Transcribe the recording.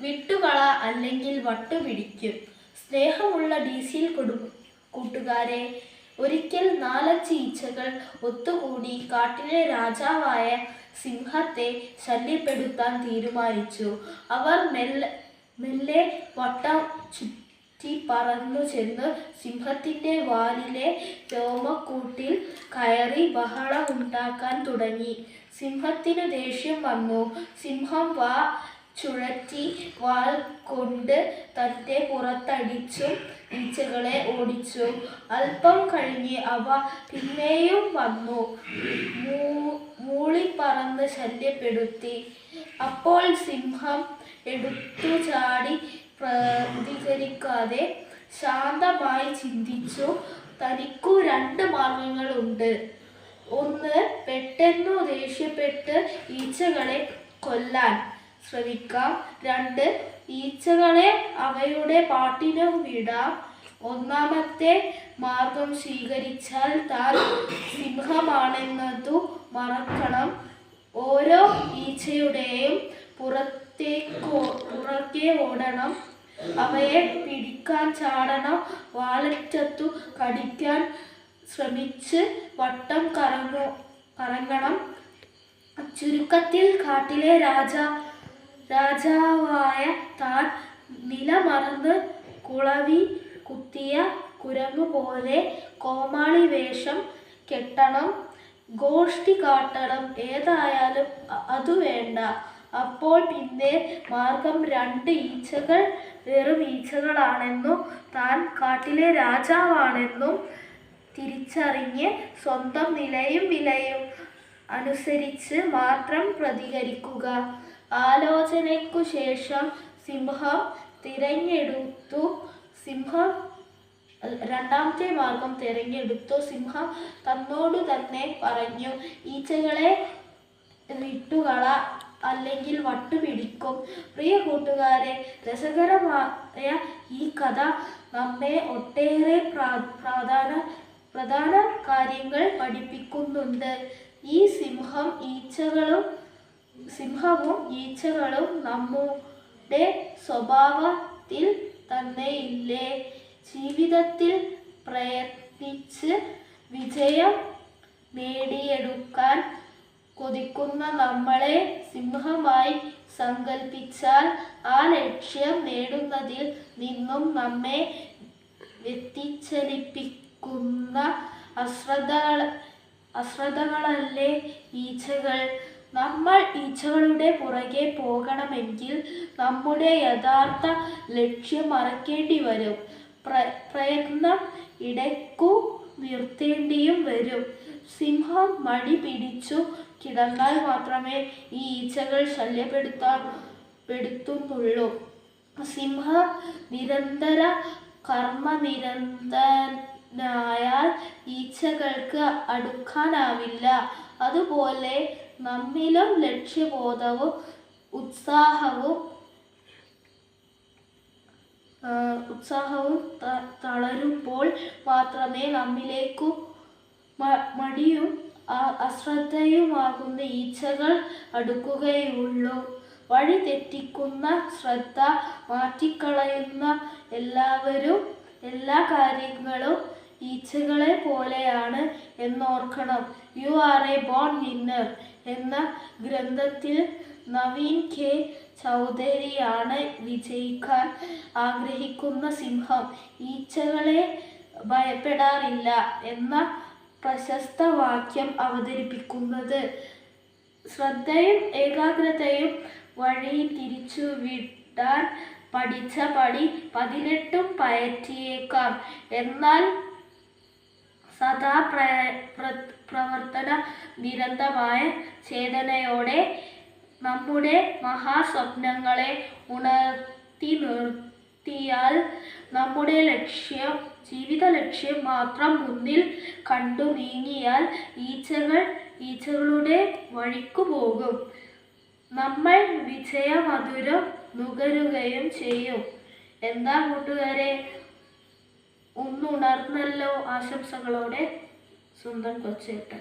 വിട്ടുകള അല്ലെങ്കിൽ വട്ടുപിടിക്കും. സ്നേഹമുള്ള ഡി സിയിൽ കൊടു കൂട്ടുകാരെ ഒരിക്കൽ നാലഞ്ച് ഈച്ചകൾ ഒത്തുകൂടി കാട്ടിലെ രാജാവായ സിംഹത്തെ ശല്യപ്പെടുത്താൻ തീരുമാനിച്ചു. അവർ മെല്ലെ മെല്ലെ വട്ടം ചുറ്റി പറന്നു ചെന്ന് സിംഹത്തിന്റെ വാലിലെ രോമക്കൂട്ടിൽ കയറി ബഹളം ഉണ്ടാക്കാൻ തുടങ്ങി. സിംഹത്തിന് ദേഷ്യം വന്നു. സിംഹം വാ ചുഴറ്റി വാൾ കൊണ്ട് തട്ടെ പുറത്തടിച്ചും ഈച്ചകളെ ഓടിച്ചു. അല്പം കഴിഞ്ഞ് അവ പിന്നെയും വന്നു. മൂളി മൂളിപ്പറന്ന് ശല്യപ്പെടുത്തി. അപ്പോൾ സിംഹം എടുത്തു ചാടി പ്രതികരിക്കാതെ ശാന്തമായി ചിന്തിച്ചു തനിക്കു രണ്ട് മാർഗങ്ങളുണ്ട്. ഒന്ന് പെട്ടെന്നു ദേഷ്യപ്പെട്ട് ഈച്ചകളെ കൊല്ലാൻ. ശ്രമിക്കാം രണ്ട് ഈച്ചകളെ അവയുടെ പാട്ടിനു വിടാം. ഒന്നാമത്തെ മാർഗം സ്വീകരിച്ചാൽ താൻ സിംഹമാണെന്നതു മറക്കണം. ഓരോ ഈച്ചയുടെയും പുറത്തേക്ക് പുറകെ ഓടണം. അവയെ പിടിക്കാൻ ചാടണം. വാലറ്റത്തു കടിക്കാൻ ശ്രമിച്ച് വട്ടം കറങ്ങോ കറങ്ങണം. ചുരുക്കത്തിൽ കാട്ടിലെ രാജ രാജാവായ താൻ നിലമറന്ന് കുളവി കുത്തിയ കുരങ്ങു പോലെ കോമാളി വേഷം കെട്ടണം ഗോഷ്ടി കാട്ടണം ഏതായാലും അതു വേണ്ട. അപ്പോൾ പിന്നെ മാർഗം രണ്ട് ഈച്ചകൾ വെറും ഈച്ചകളാണെന്നും താൻ കാട്ടിലെ രാജാവാണെന്നും തിരിച്ചറിഞ്ഞ് സ്വന്തം നിലയും വിലയും അനുസരിച്ച് മാത്രം പ്രതികരിക്കുക. ആലോചനയ്ക്കു ശേഷം സിംഹം തിരഞ്ഞെടുത്തു. സിംഹം രണ്ടാമത്തെ മാർഗം തിരഞ്ഞെടുത്തു. സിംഹം തന്നോട് തന്നെ പറഞ്ഞു ഈച്ചകളെ വിട്ടുകള അല്ലെങ്കിൽ വട്ടുപിടിക്കും. പ്രിയ കൂട്ടുകാരെ രസകരമായ ഈ കഥ നമ്മെ ഒട്ടേറെ പ്രാ- പ്രാധാന പ്രധാന കാര്യങ്ങൾ പഠിപ്പിക്കുന്നുണ്ട്. ഈ സിംഹം ഈച്ചകളും സിംഹവും ഈച്ചകളും നമ്മുടെ സ്വഭാവത്തിൽ തന്നെ ഇല്ലേ ജീവിതത്തിൽ പ്രയത്നിച്ച് വിജയം നേടിയെടുക്കാൻ കൊതിക്കുന്ന നമ്മളെ സിംഹമായി സങ്കല്പിച്ചാൽ ആ ലക്ഷ്യം നേടുന്നതിൽ നിന്നും നമ്മെ വ്യതിചലിപ്പിക്കുന്ന അശ്രദ്ധകൾ അശ്രദ്ധകളല്ലേ ഈച്ചകൾ? നമ്മൾ ഈച്ചകളുടെ പുറകെ പോകണമെങ്കിൽ നമ്മുടെ യഥാർത്ഥ ലക്ഷ്യം മറക്കേണ്ടി വരും. പ്ര പ്രയത്നം ഇടയ്ക്കു നിർത്തേണ്ടിയും വരും. സിംഹം മടി പിടിച്ചു കിടന്നാൽ മാത്രമേ ഈ ഈച്ചകൾ ശല്യപ്പെടുത്താൻ പെടുത്തുന്നുള്ളൂ. സിംഹ നിരന്തര കർമ്മ നിരന്തനായാൽ ഈച്ചകൾക്ക് അടുക്കാനാവില്ല. അതുപോലെ നമ്മിലും ലക്ഷ്യബോധവും ഉത്സാഹവും ഉത്സാഹവും തളരുമ്പോൾ മാത്രമേ നമ്മിലേക്കു മടിയും അശ്രദ്ധയുമാകുന്ന ഈച്ചകൾ അടുക്കുകയുള്ളൂ. വഴി തെറ്റിക്കുന്ന ശ്രദ്ധ മാറ്റിക്കളയുന്ന എല്ലാവരും എല്ലാ കാര്യങ്ങളും ഈച്ചകളെ പോലെയാണ് എന്നോർക്കണം. You are a born winner എന്ന ഗ്രന്ഥത്തിൽ നവീൻ കെ. ചൗധരിയാണ് വിജയിക്കാൻ ആഗ്രഹിക്കുന്ന സിംഹം. ഈച്ചകളെ ഭയപ്പെടാറില്ല എന്ന പ്രശസ്ത വാക്യം അവതരിപ്പിക്കുന്നത്. ശ്രദ്ധയും ഏകാഗ്രതയും വഴി തിരിച്ചു വിടാൻ പഠിച്ച പടി പതിനെട്ടും പയറ്റിയേക്കാം. എന്നാൽ സദാ പ്ര പ്ര- പ്രവർത്തന നിരന്തമായ ചേതനയോടെ നമ്മുടെ മഹാസ്വപ്നങ്ങളെ ഉണർത്തി നിർത്തിയാൽ നമ്മുടെ ലക്ഷ്യം ജീവിത ലക്ഷ്യം മാത്രം മുന്നിൽ കണ്ടു നീങ്ങിയാൽ ഈച്ചകൾ ഈച്ചകളുടെ വഴിക്കു പോകും. നമ്മൾ വിജയമധുരം നുകരുകയും ചെയ്യും. എന്താ കൂട്ടുകാരെ? ഒന്നുണർന്നല്ലോ ആശംസകളോടെ സ്വന്തം കൊച്ചേട്ടൻ.